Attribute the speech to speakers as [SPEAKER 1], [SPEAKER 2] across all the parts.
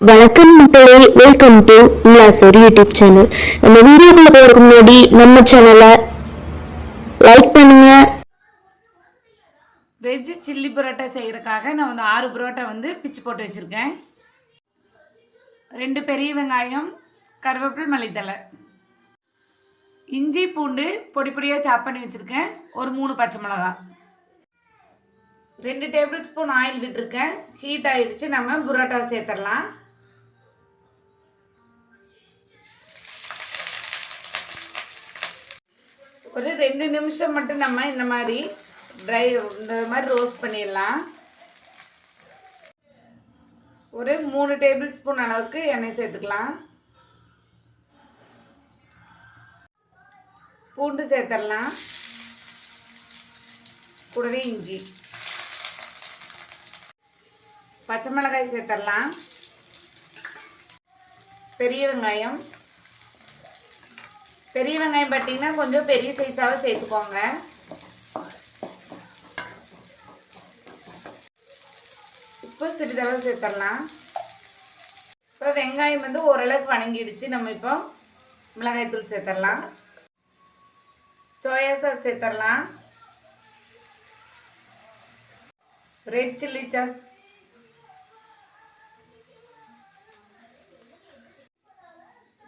[SPEAKER 1] வணக்கம் மக்களே welcome to உல்லாசோர் யூடியூப் சேனல் நம்ம வீடியோக்குள்ள போறதுக்கு முன்னாடி நம்ம சேனலை லைக் பண்ணுங்க.
[SPEAKER 2] வெஜ்ஜு சில்லி பரோட்டா செய்கிறதுக்காக நான் வந்து ஆறு பரோட்டா வந்து பிச்சு போட்டு வச்சுருக்கேன். ரெண்டு பெரிய வெங்காயம் கருவேப்பிலை மல்லித்தலை இஞ்சி பூண்டு பொடி பொடியாக சாப் பண்ணி வச்சுருக்கேன். ஒரு மூணு பச்சை மிளகா. ரெண்டு டேபிள் ஸ்பூன் ஆயில் விட்டுருக்கேன். ஹீட் ஆகிடுச்சு நம்ம புரோட்டா சேர்த்துடலாம். ஒரு ரெண்டு நிமிஷம் மட்டும் நம்ம இந்த மாதிரி ட்ரை இந்த மாதிரி ரோஸ்ட் பண்ணிடலாம். ஒரு மூணு டேபிள் ஸ்பூன் அளவுக்கு எண்ணெய் சேர்த்துக்கலாம். பூண்டு சேர்த்துடலாம் கூடவே இஞ்சி. பச்சை மிளகாய் சேர்த்துடலாம் பெரிய வெங்காயம். பெரிய வெங்காயம் பார்த்தீங்கன்னா கொஞ்சம் பெரிய சைஸாக சேர்த்துக்கோங்க. இப்போ சிறிதளவு சேர்த்துடலாம். இப்போ வெங்காயம் வந்து ஓரளவுக்கு வணங்கிடுச்சு. நம்ம இப்போ மிளகாய்த்தூள் சேர்த்துடலாம். சோயா சாஸ் சேர்த்துடலாம். Red chilli sauce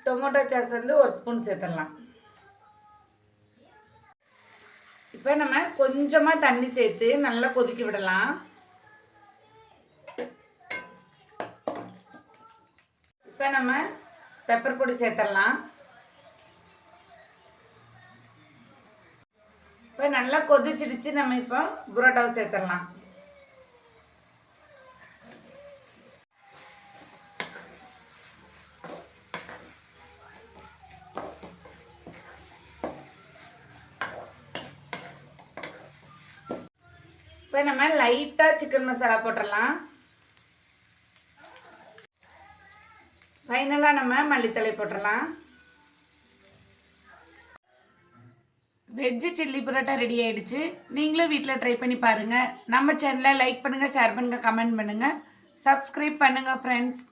[SPEAKER 2] tomato sauce வந்து ஒரு ஸ்பூன் சேர்த்துடலாம். இப்போ நம்ம கொஞ்சமாக தண்ணி சேர்த்து நல்லா கொதிக்க விடலாம். இப்போ நம்ம பெப்பர் பொடி சேர்த்துடலாம். இப்போ நல்லா கொதிச்சிடுச்சு நம்ம இப்போ புரோட்டாவை சேர்த்துடலாம். இப்போ நம்ம லைட்டாக சிக்கன் மசாலா போட்டுடலாம் ஃபைனலாக நம்ம மல்லித்தலை போட்டுடலாம் வெஜ்ஜு சில்லி பரோட்டா ரெடி ஆகிடுச்சு நீங்களும் வீட்டில் ட்ரை பண்ணி பாருங்கள் நம்ம சேனலை லைக் பண்ணுங்கள் ஷேர் பண்ணுங்கள் கமெண்ட் பண்ணுங்கள் சப்ஸ்கிரைப் பண்ணுங்கள் ஃப்ரெண்ட்ஸ்